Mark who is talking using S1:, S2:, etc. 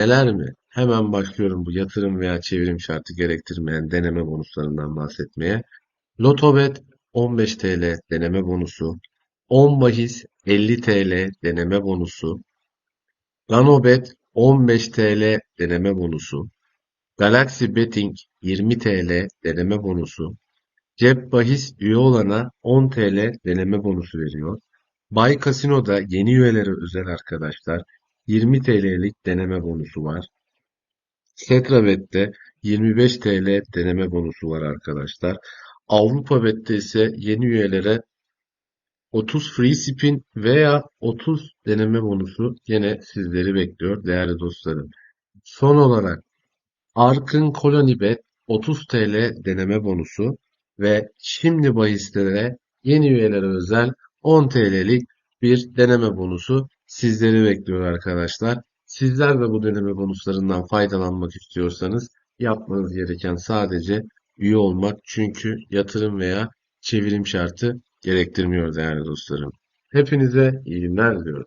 S1: Neler mi? Hemen başlıyorum bu yatırım veya çevrim şartı gerektirmeyen deneme bonuslarından bahsetmeye. Lotobet 15 TL deneme bonusu, 10 bahis 50 TL deneme bonusu, Ganobet 15 TL deneme bonusu, Galaxy Betting 20 TL deneme bonusu, Cep bahis üye olana 10 TL deneme bonusu veriyor. Bay Casino'da yeni üyelere özel arkadaşlar 20 TL'lik deneme bonusu var. Setrabet'te 25 TL deneme bonusu var arkadaşlar. Avrupa Bet'te ise yeni üyelere 30 free spin veya 30 deneme bonusu yine sizleri bekliyor değerli dostlarım. Son olarak Arkın Colony Bet 30 TL deneme bonusu ve şimdi bahislere yeni üyelere özel 10 TL'lik bir deneme bonusu sizleri bekliyor arkadaşlar. Sizler de bu deneme bonuslarından faydalanmak istiyorsanız yapmanız gereken sadece üye olmak. Çünkü yatırım veya çevirim şartı gerektirmiyor değerli dostlarım. Hepinize iyi günler diliyorum.